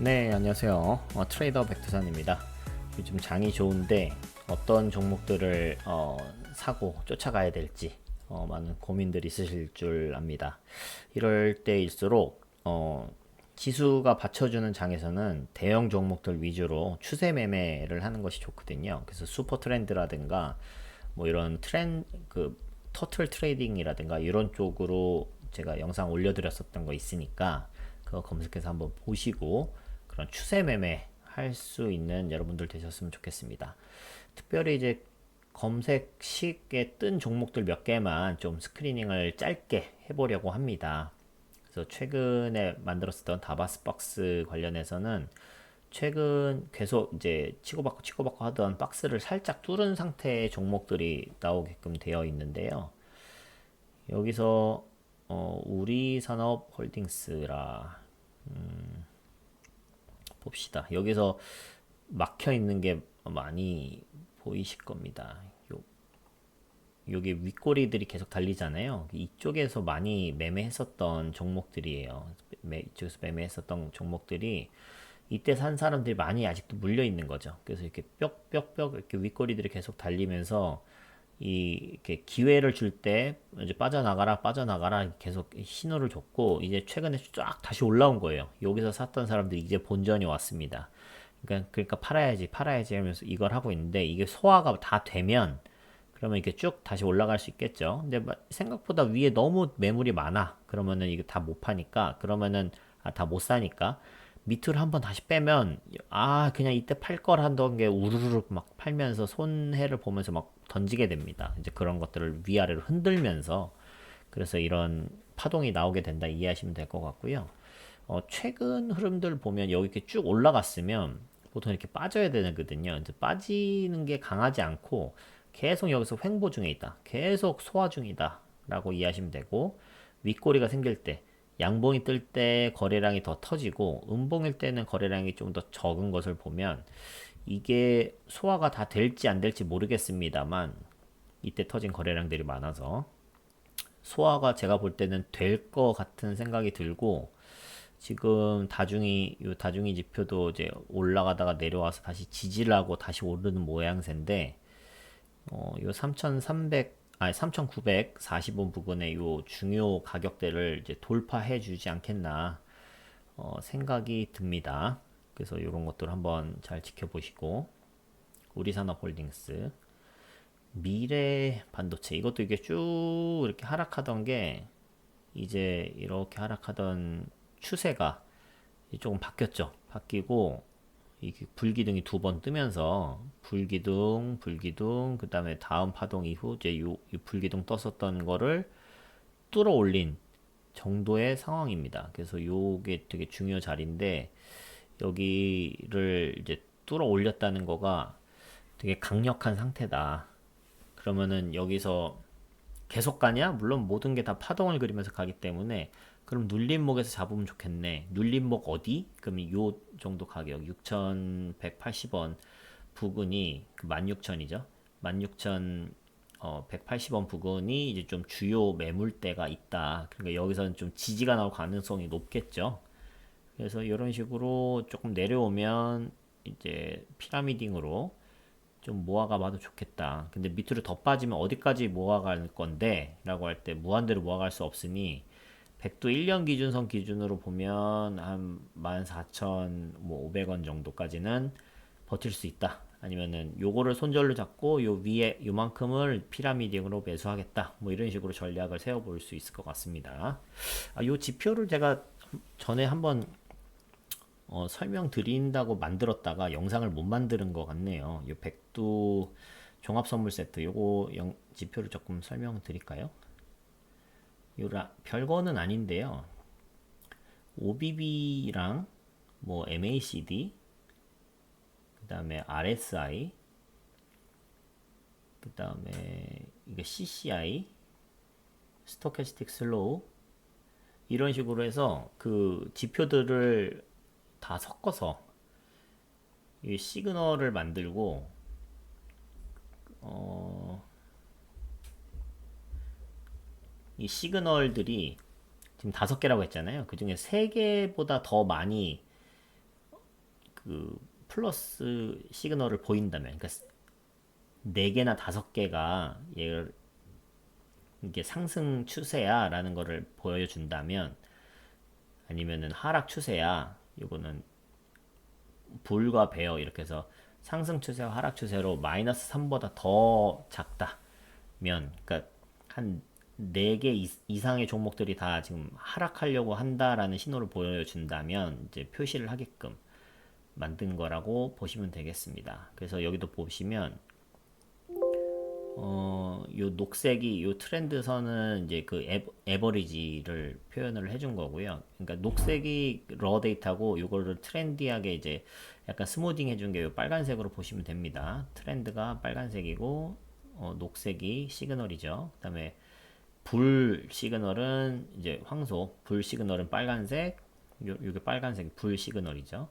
네, 안녕하세요. 어, 트레이더 백두산입니다. 요즘 장이 좋은데 어떤 종목들을 어, 사고 쫓아가야 될지 어, 많은 고민들이 있으실 줄 압니다. 이럴 때일수록 어, 지수가 받쳐주는 장에서는 대형 종목들 위주로 추세 매매를 하는 것이 좋거든요. 그래서 슈퍼 트렌드라든가 뭐 이런 트렌 그 터틀 트레이딩이라든가 이런 쪽으로 제가 영상 올려드렸었던 거 있으니까 그거 검색해서 한번 보시고 그런 추세 매매 할 수 있는 여러분들 되셨으면 좋겠습니다. 특별히 이제 검색식에 뜬 종목들 몇 개만 좀 스크리닝을 짧게 해보려고 합니다. 그래서 최근에 만들었었던 다바스 박스 관련해서는 최근 계속 이제 치고받고 치고받고 하던 박스를 살짝 뚫은 상태의 종목들이 나오게끔 되어 있는데요. 여기서 어, 우리 산업 홀딩스라 음, 봅시다. 여기서 막혀 있는 게 많이 보이실 겁니다. 요, 여기 윗꼬리들이 계속 달리잖아요. 이쪽에서 많이 매매했었던 종목들이에요. 매, 이쪽에서 매매했었던 종목들이 이때 산 사람들이 많이 아직도 물려 있는 거죠. 그래서 이렇게 뾱뾱뾱 이렇게 윗꼬리들이 계속 달리면서 이 이렇게 기회를 줄 때 이제 빠져나가라 빠져나가라 계속 신호를 줬고 이제 최근에 쫙 다시 올라온 거예요. 여기서 샀던 사람들이 이제 본전이 왔습니다. 그러니까 그러니까 팔아야지 팔아야지 하면서 이걸 하고 있는데 이게 소화가 다 되면 그러면 이게 쭉 다시 올라갈 수 있겠죠. 근데 생각보다 위에 너무 매물이 많아. 그러면은 이게 다 못 파니까 그러면은 아, 다 못 사니까 밑으로 한번 다시 빼면 아 그냥 이때 팔 걸 한던 게 우르르 막 팔면서 손해를 보면서 막 던지게 됩니다. 이제 그런 것들을 위아래로 흔들면서 그래서 이런 파동이 나오게 된다 이해하시면 될 것 같고요. 어, 최근 흐름들 보면 여기 이렇게 쭉 올라갔으면 보통 이렇게 빠져야 되거든요. 이제 빠지는 게 강하지 않고 계속 여기서 횡보 중에 있다. 계속 소화 중이다. 라고 이해하시면 되고 윗꼬리가 생길 때 양봉이 뜰 때 거래량이 더 터지고 음봉일 때는 거래량이 좀 더 적은 것을 보면 이게 소화가 다 될지 안 될지 모르겠습니다만 이때 터진 거래량들이 많아서 소화가 제가 볼 때는 될 것 같은 생각이 들고 지금 다중이 요 다중이 지표도 이제 올라가다가 내려와서 다시 지지를 하고 다시 오르는 모양새인데 어, 요 3,300 아니 3,940원 부근의 요 중요 가격대를 이제 돌파해 주지 않겠나 어, 생각이 듭니다. 그래서 이런 것들 한번 잘 지켜보시고 우리산업홀딩스 미래 반도체 이것도 이게 쭉 이렇게 하락하던 게 이제 이렇게 하락하던 추세가 조금 바뀌었죠. 바뀌고 이게 불기둥이 두 번 뜨면서 불기둥, 불기둥, 그 다음에 다음 파동 이후 이제 요, 요 불기둥 떴었던 거를 뚫어 올린 정도의 상황입니다. 그래서 요게 되게 중요 자리인데 여기를 이제 뚫어 올렸다는 거가 되게 강력한 상태다. 그러면은 여기서 계속 가냐? 물론 모든 게 다 파동을 그리면서 가기 때문에 그럼 눌림목에서 잡으면 좋겠네. 눌림목 어디? 그럼 요 정도 가격 6,180원 부근이 16,000이죠. 16,000 어, 180원 부근이 이제 좀 주요 매물대가 있다. 그러니까 여기서는 좀 지지가 나올 가능성이 높겠죠. 그래서 이런 식으로 조금 내려오면 이제 피라미딩으로 좀 모아가 봐도 좋겠다. 근데 밑으로 더 빠지면 어디까지 모아갈 건데? 라고 할 때 무한대로 모아갈 수 없으니 백도 1년 기준선 기준으로 보면 한 14,500원 뭐 정도까지는 버틸 수 있다. 아니면은 요거를 손절로 잡고 요 위에 요만큼을 피라미딩으로 매수하겠다. 뭐 이런 식으로 전략을 세워볼 수 있을 것 같습니다. 아, 요 지표를 제가 전에 한번 어, 설명드린다고 만들었다가 영상을 못 만드는 것 같네요. 요 백두 종합 선물 세트 요거 영, 지표를 조금 설명드릴까요? 요라 별거는 아닌데요. OBB랑 뭐 MACD 그 다음에 RSI 그 다음에 이게 CCI 스토캐스틱 슬로우 이런 식으로 해서 그 지표들을 다 섞어서 이 시그널을 만들고 어, 이 시그널들이 지금 다섯 개라고 했잖아요. 그 중에 세 개보다 더 많이 그 플러스 시그널을 보인다면, 그러니까 네 개나 다섯 개가 얘를 이게 상승 추세야라는 거를 보여준다면, 아니면은 하락 추세야, 이거는 불과 베어 이렇게 해서 상승 추세와 하락 추세로 마이너스 3보다 더 작다면, 그러니까 한 4개 이상의 종목들이 다 지금 하락하려고 한다라는 신호를 보여준다면 이제 표시를 하게끔 만든 거라고 보시면 되겠습니다. 그래서 여기도 보시면 어, 요 녹색이 요 트렌드 선은 이제 그 에, 에버리지를 표현을 해준 거고요. 그러니까 녹색이 러 데이터고 요거를 트렌디하게 이제 약간 스무딩 해준 게 요 빨간색으로 보시면 됩니다. 트렌드가 빨간색이고 어, 녹색이 시그널이죠. 그다음에 불 시그널은 이제 황소, 불 시그널은 빨간색, 요, 요게 빨간색 불 시그널이죠.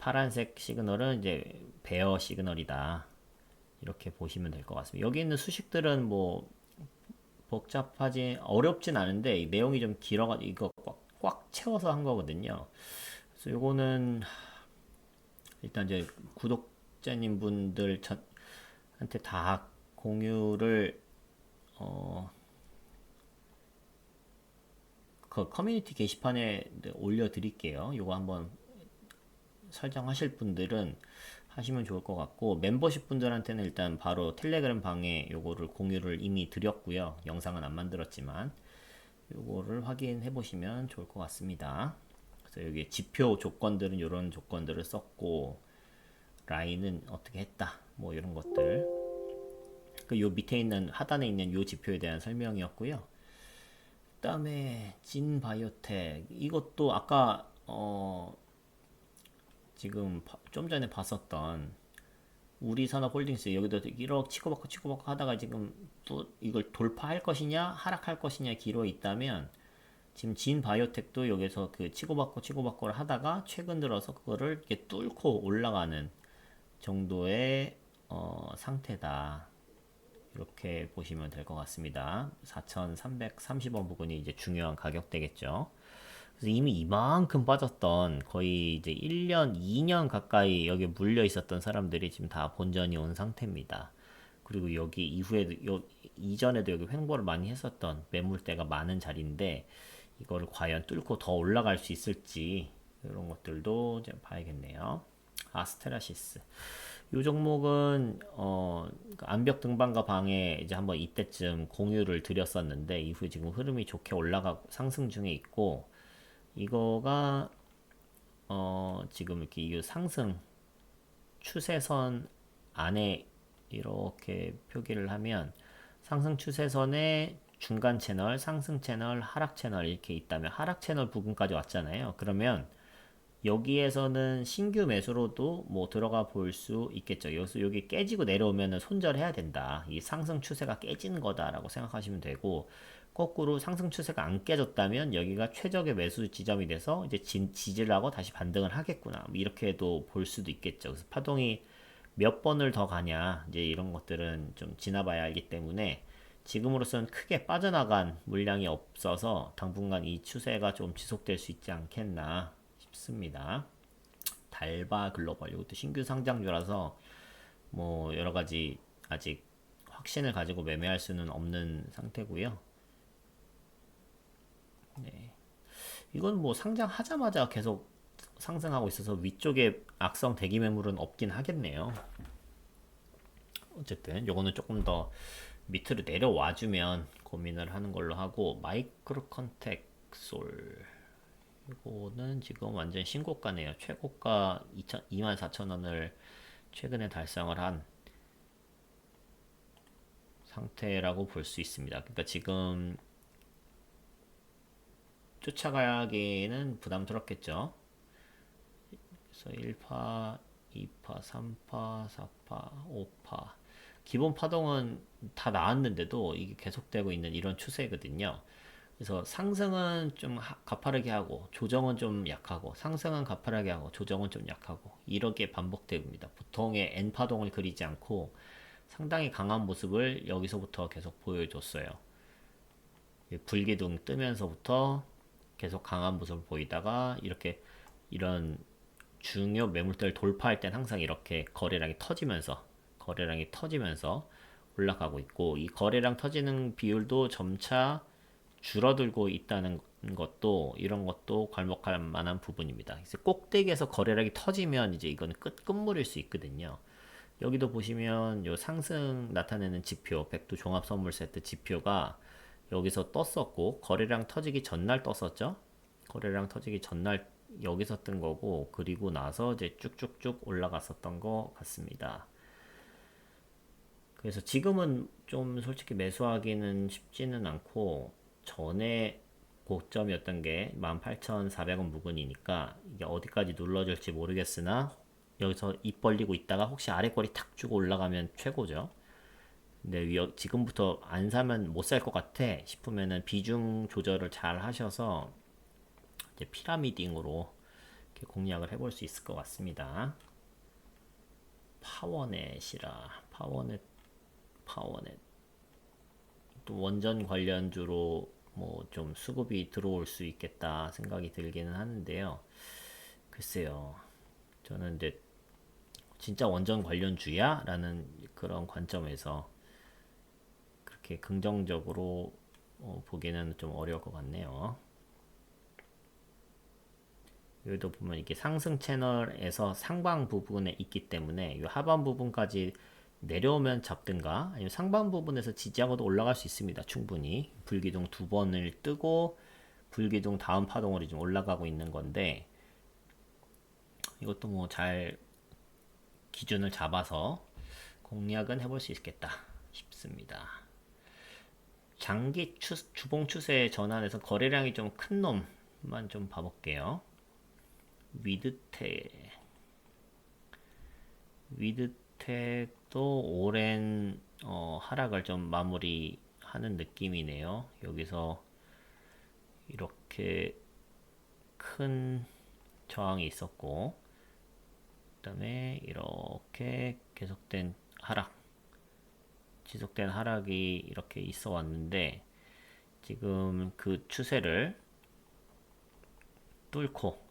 파란색 시그널은 이제 베어 시그널이다. 이렇게 보시면 될 것 같습니다. 여기 있는 수식들은 뭐 복잡하지 어렵진 않은데 내용이 좀 길어가지고 이거 꽉, 꽉 채워서 한 거거든요. 그래서 요거는 일단 이제 구독자님 분들 한테 다 공유를 어, 그 커뮤니티 게시판에 올려드릴게요. 이거 한번 설정하실 분들은 하시면 좋을 것 같고 멤버십 분들한테는 일단 바로 텔레그램 방에 요거를 공유를 이미 드렸고요. 영상은 안 만들었지만 요거를 확인해 보시면 좋을 것 같습니다. 그래서 여기 지표 조건들은 이런 조건들을 썼고 라인은 어떻게 했다 뭐 이런 것들 그 요 밑에 있는 하단에 있는 요 지표에 대한 설명이었고요. 그다음에 진바이오텍 이것도 아까 어 지금 좀 전에 봤었던 우리산업홀딩스 여기도 1억 치고받고 치고받고 하다가 지금 또 이걸 돌파할 것이냐 하락할 것이냐 기로 있다면 지금 진 바이오텍도 여기서 그 치고받고 치고받고를 하다가 최근 들어서 그거를 이렇게 뚫고 올라가는 정도의 어, 상태다. 이렇게 보시면 될 것 같습니다. 4,330원 부분이 이제 중요한 가격대겠죠. 그래서 이미 이만큼 빠졌던 거의 이제 1년, 2년 가까이 여기 물려 있었던 사람들이 지금 다 본전이 온 상태입니다. 그리고 여기 이후에도, 요, 이전에도 여기 횡보를 많이 했었던 매물대가 많은 자리인데, 이거를 과연 뚫고 더 올라갈 수 있을지, 이런 것들도 이제 봐야겠네요. 아스테라시스. 이 종목은 어 암벽 등반과 방에 이제 한번 이때쯤 공유를 드렸었는데 이후에 지금 흐름이 좋게 올라가고 상승 중에 있고 이거가 어 지금 이렇게 이 상승 추세선 안에 이렇게 표기를 하면 상승 추세선의 중간 채널, 상승 채널, 하락 채널 이렇게 있다면 하락 채널 부분까지 왔잖아요. 그러면 여기에서는 신규 매수로도 뭐 들어가 볼 수 있겠죠. 여기서 여기 깨지고 내려오면은 손절해야 된다. 이 상승 추세가 깨지는 거다라고 생각하시면 되고 거꾸로 상승 추세가 안 깨졌다면 여기가 최적의 매수 지점이 돼서 이제 진, 지지를 하고 다시 반등을 하겠구나. 뭐 이렇게도 볼 수도 있겠죠. 그래서 파동이 몇 번을 더 가냐 이제 이런 것들은 좀 지나봐야 알기 때문에 지금으로서는 크게 빠져나간 물량이 없어서 당분간 이 추세가 좀 지속될 수 있지 않겠나 싶습니다. 달바 글로벌 이것도 신규 상장주라서 뭐 여러 가지 아직 확신을 가지고 매매할 수는 없는 상태고요. 네. 이건 뭐 상장하자마자 계속 상승하고 있어서 위쪽에 악성 대기 매물은 없긴 하겠네요. 어쨌든 요거는 조금 더 밑으로 내려와 주면 고민을 하는 걸로 하고 마이크로 컨택 솔 이거는 지금 완전 신고가네요. 최고가 24,000원을 최근에 달성을 한 상태라고 볼 수 있습니다. 그러니까 지금 쫓아가기에는 부담스럽겠죠. 그래서 1파, 2파, 3파, 4파, 5파. 기본 파동은 다 나왔는데도 이게 계속되고 있는 이런 추세거든요. 그래서 상승은 좀 가파르게 하고 조정은 좀 약하고 상승은 가파르게 하고 조정은 좀 약하고 이렇게 반복됩니다. 보통의 N 파동을 그리지 않고 상당히 강한 모습을 여기서부터 계속 보여줬어요. 불기둥 뜨면서부터 계속 강한 모습을 보이다가 이렇게 이런 중요 매물대를 돌파할 땐 항상 이렇게 거래량이 터지면서 거래량이 터지면서 올라가고 있고 이 거래량 터지는 비율도 점차 줄어들고 있다는 것도 이런 것도 괄목할 만한 부분입니다. 그래서 꼭대기에서 거래량이 터지면 이제 이거는 끝 끝물일 수 있거든요. 여기도 보시면 요 상승 나타내는 지표, 백두 종합 선물 세트 지표가 여기서 떴었고 거래량 터지기 전날 떴었죠. 거래량 터지기 전날 여기서 뜬 거고 그리고 나서 이제 쭉쭉쭉 올라갔었던 것 같습니다. 그래서 지금은 좀 솔직히 매수하기는 쉽지는 않고 전에 고점이었던 게 18,400원 부근이니까 이게 어디까지 눌러줄지 모르겠으나 여기서 입 벌리고 있다가 혹시 아래 꼬리 탁 주고 올라가면 최고죠. 근데 위- 지금부터 안 사면 못 살 것 같아 싶으면은 비중 조절을 잘 하셔서 이제 피라미딩으로 이렇게 공략을 해볼 수 있을 것 같습니다. 파워넷이라 파워넷 파워넷 또 원전 관련주로 뭐 좀 수급이 들어올 수 있겠다 생각이 들기는 하는데요. 글쎄요. 저는 이제 진짜 원전 관련주야? 라는 그런 관점에서 그렇게 긍정적으로 어, 보기는 좀 어려울 것 같네요. 여기도 보면 이게 상승 채널에서 상방 부분에 있기 때문에 이 하반 부분까지 내려오면 잡든가 아니면 상반 부분에서 지지하고도 올라갈 수 있습니다. 충분히 불기둥 두 번을 뜨고 불기둥 다음 파동으로 지금 올라가고 있는 건데 이것도 뭐 잘 기준을 잡아서 공략은 해볼 수 있겠다 싶습니다. 장기 추, 주봉 추세 전환에서 거래량이 좀 큰 놈만 좀 봐볼게요. 위드텍 위드 텍도 오랜 어, 하락을 좀 마무리하는 느낌이네요. 여기서 이렇게 큰 저항이 있었고 그다음에 이렇게 계속된 하락 지속된 하락이 이렇게 있어 왔는데 지금 그 추세를 뚫고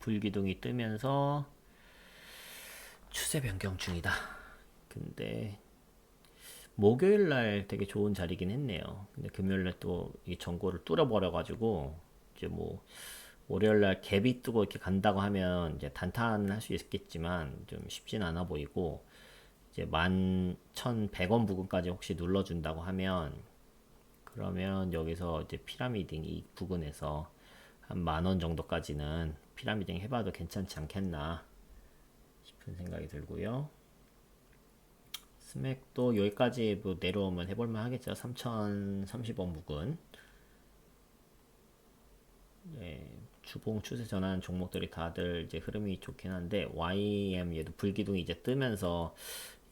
불기둥이 뜨면서 추세 변경 중이다. 근데 목요일 날 되게 좋은 자리긴 했네요. 근데 금요일 날또 이 전고를 뚫어버려 가지고 이제 뭐 월요일 날 갭이 뜨고 이렇게 간다고 하면 이제 단탄할 수 있겠지만 좀 쉽진 않아 보이고 이제 11,100원 부근까지 혹시 눌러 준다고 하면 그러면 여기서 이제 피라미딩 이 부근에서 한 만 원 정도까지는 피라미딩 해봐도 괜찮지 않겠나 싶은 생각이 들고요. 스맥도 여기까지 뭐 내려오면 해볼만 하겠죠. 3,030원 부근. 네, 주봉 추세 전환 종목들이 다들 이제 흐름이 좋긴 한데 YM 얘도 불기둥이 이제 뜨면서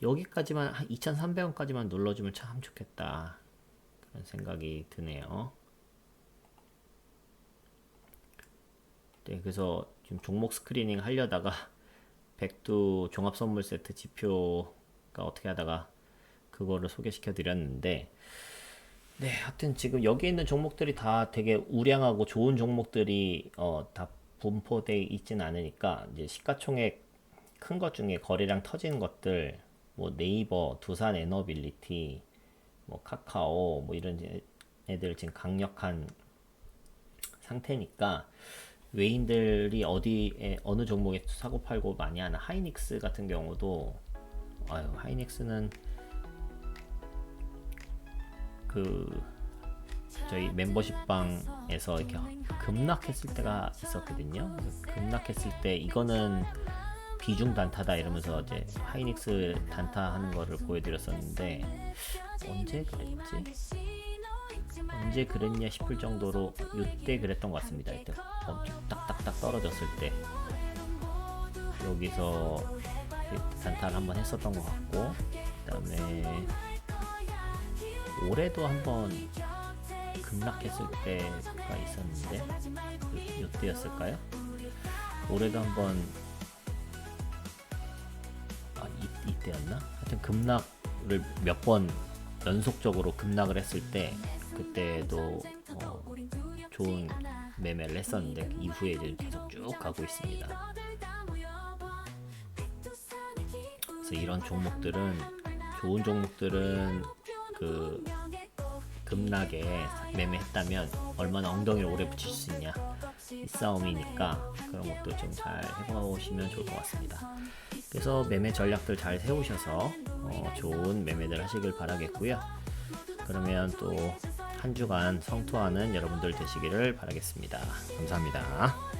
여기까지만 한 2,300원까지만 눌러주면 참 좋겠다 그런 생각이 드네요. 네, 그래서 지금 종목 스크리닝 하려다가 백두 종합 선물 세트 지표가 어떻게 하다가 그거를 소개시켜 드렸는데 네, 하여튼 지금 여기 있는 종목들이 다 되게 우량하고 좋은 종목들이 어, 다 분포되어 있진 않으니까 이제 시가총액 큰 것 중에 거래량 터지는 것들 뭐 네이버, 두산 에너빌리티, 뭐 카카오 뭐 이런 애들 지금 강력한 상태니까 외인들이 어디에 어느 종목에 사고 팔고 많이 하는 하이닉스 같은 경우도 아유 하이닉스는 그 저희 멤버십방에서 이렇게 급락했을 때가 있었거든요. 급락했을 때 이거는 비중 단타다 이러면서 이제 하이닉스 단타하는 거를 보여드렸었는데 언제 그랬지? 언제 그랬냐 싶을 정도로 이때 그랬던 것 같습니다. 이때 엄청 딱딱딱 떨어졌을 때 여기서 단타를 한번 했었던 것 같고 그다음에 올해도 한번 급락했을 때가 있었는데 그, 이때였을까요? 올해도 한번 아 이, 이때였나? 하여튼 급락을 몇 번 연속적으로 급락을 했을 때 그때도 어, 좋은 매매를 했었는데 이후에 이제 계속 쭉 가고 있습니다. 그래서 이런 종목들은 좋은 종목들은 그 급락에 매매했다면 얼마나 엉덩이를 오래 붙일 수 있냐 이 싸움이니까 그런 것도 좀 잘 해보시면 좋을 것 같습니다. 그래서 매매 전략들 잘 세우셔서 어, 좋은 매매들 하시길 바라겠고요. 그러면 또 한 주간 성투하는 여러분들 되시기를 바라겠습니다. 감사합니다.